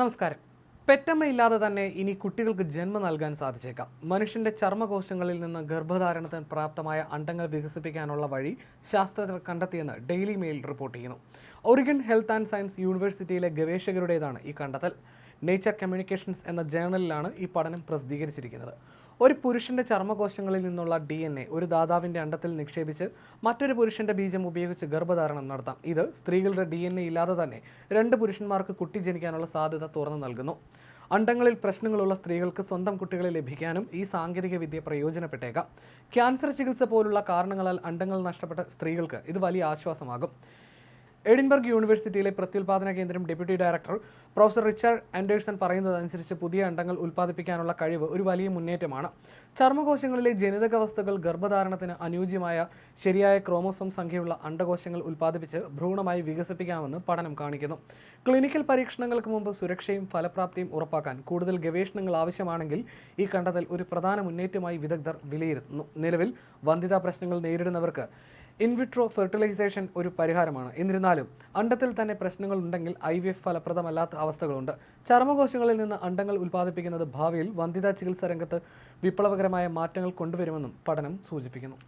നമസ്കാരം. പെറ്റമ്മയില്ലാതെ തന്നെ ഇനി കുട്ടികൾക്ക് ജന്മം നൽകാൻ സാധിച്ചേക്കാം. മനുഷ്യന്റെ ചർമ്മകോശങ്ങളിൽ നിന്ന് ഗർഭധാരണത്തിന് പ്രാപ്തമായ അണ്ടങ്ങൾ വികസിപ്പിക്കാനുള്ള വഴി ശാസ്ത്രജ്ഞർ കണ്ടെത്തിയെന്ന് ഡെയിലി മെയിൽ റിപ്പോർട്ട് ചെയ്യുന്നു. ഒറിഗൺ ഹെൽത്ത് ആൻഡ് സയൻസ് യൂണിവേഴ്സിറ്റിയിലെ ഗവേഷകരുടേതാണ് ഈ കണ്ടെത്തൽ. നേച്ചർ കമ്മ്യൂണിക്കേഷൻസ് എന്ന ജേണലിലാണ് ഈ പഠനം പ്രസിദ്ധീകരിച്ചിരിക്കുന്നത്. ഒരു പുരുഷന്റെ ചർമ്മകോശങ്ങളിൽ നിന്നുള്ള ഡി എൻ എ ഒരു ദാതാവിന്റെ അണ്ടത്തിൽ നിക്ഷേപിച്ച് മറ്റൊരു പുരുഷന്റെ ബീജം ഉപയോഗിച്ച് ഗർഭധാരണം നടത്താം. ഇത് സ്ത്രീകളുടെ ഡി എൻ എ ഇല്ലാതെ തന്നെ രണ്ട് പുരുഷന്മാർക്ക് കുട്ടി ജനിക്കാനുള്ള സാധ്യത തുറന്നു നൽകുന്നു. അണ്ടങ്ങളിൽ പ്രശ്നങ്ങളുള്ള സ്ത്രീകൾക്ക് സ്വന്തം കുട്ടികളെ ലഭിക്കാനും ഈ സാങ്കേതിക വിദ്യ പ്രയോജനപ്പെട്ടേക്കാം. ക്യാൻസർ ചികിത്സ പോലുള്ള കാരണങ്ങളാൽ അണ്ടങ്ങൾ നഷ്ടപ്പെട്ട സ്ത്രീകൾക്ക് ഇത് വലിയ ആശ്വാസമാകും. എഡിൻബർഗ് യൂണിവേഴ്സിറ്റിയിലെ പ്രത്യുൽപാദന കേന്ദ്രം deputy director professor Richard Anderson പറയുന്നതനുസരിച്ച് പുതിയ അണ്ടങ്ങൾ ഉൽപ്പാദിപ്പിക്കാനുള്ള കഴിവ് ഒരു വലിയ മുന്നേറ്റമാണ്. ചർമ്മകോശങ്ങളിലെ ജനിതക വസ്തുക്കൾ ഗർഭധാരണത്തിന് അനുയോജ്യമായ ശരിയായ ക്രോമോസോം സംഖ്യയുള്ള അണ്ടകോശങ്ങൾ ഉൽപ്പാദിപ്പിച്ച് ഭ്രൂണമായി വികസിപ്പിക്കാമെന്ന് പഠനം കാണിക്കുന്നു. ക്ലിനിക്കൽ പരീക്ഷണങ്ങൾക്ക് മുമ്പ് സുരക്ഷയും ഫലപ്രാപ്തിയും ഉറപ്പാക്കാൻ കൂടുതൽ ഗവേഷണങ്ങൾ ആവശ്യമാണെങ്കിൽ ഈ കണ്ടെത്തൽ ഒരു പ്രധാന മുന്നേറ്റമായി വിദഗ്ധർ വിലയിരുത്തുന്നു. നിലവിൽ വന്ധ്യതാ പ്രശ്നങ്ങൾ നേരിടുന്നവർക്ക് ഇൻവിട്രോ ഫെർട്ടിലൈസേഷൻ ഒരു പരിഹാരമാണ്. എന്നിരുന്നാലും അണ്ടത്തിൽ തന്നെ പ്രശ്നങ്ങൾ ഉണ്ടെങ്കിൽ ഐ വി എഫ് ഫലപ്രദമല്ലാത്ത അവസ്ഥകളുണ്ട്. ചർമ്മകോശങ്ങളിൽ നിന്ന് അണ്ടങ്ങൾ ഉൽപ്പാദിപ്പിക്കുന്നത് ഭാവിയിൽ വന്ധ്യതാ ചികിത്സാ രംഗത്ത് വിപ്ലവകരമായ മാറ്റങ്ങൾ കൊണ്ടുവരുമെന്നും പഠനം സൂചിപ്പിക്കുന്നു.